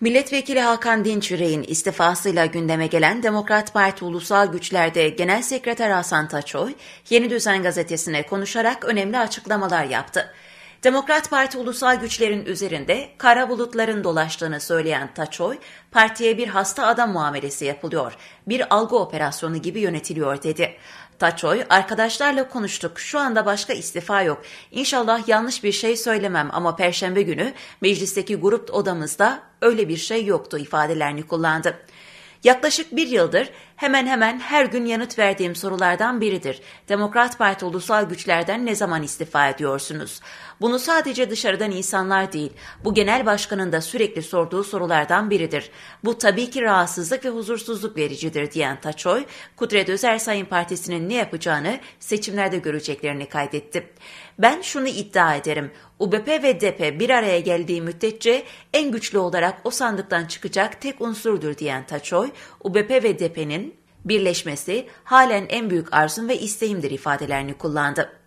Milletvekili Hakan Dinçürek'in istifasıyla gündeme gelen Demokrat Parti Ulusal Güçler'de Genel Sekreter Hasan Taçoy, Yeni Düzen gazetesine konuşarak önemli açıklamalar yaptı. Demokrat Parti Ulusal Güçler'in üzerinde kara bulutların dolaştığını söyleyen Taçoy, partiye bir hasta adam muamelesi yapılıyor, bir algı operasyonu gibi yönetiliyor dedi. Taçoy, arkadaşlarla konuştuk. Şu anda başka istifa yok. İnşallah yanlış bir şey söylemem ama perşembe günü meclisteki grup odamızda öyle bir şey yoktu ifadelerini kullandı. Yaklaşık bir yıldır hemen hemen her gün yanıt verdiğim sorulardan biridir. Demokrat Parti ulusal güçlerden ne zaman istifa ediyorsunuz? Bunu sadece dışarıdan insanlar değil, bu genel başkanın da sürekli sorduğu sorulardan biridir. Bu tabii ki rahatsızlık ve huzursuzluk vericidir diyen Taçoy, Kudret Özersay'ın partisinin ne yapacağını seçimlerde göreceklerini kaydetti. Ben şunu iddia ederim. UBP ve DP bir araya geldiği müddetçe en güçlü olarak o sandıktan çıkacak tek unsurdur diyen Taçoy, UBP ve DP'nin birleşmesi halen en büyük arzum ve isteğimdir ifadelerini kullandı.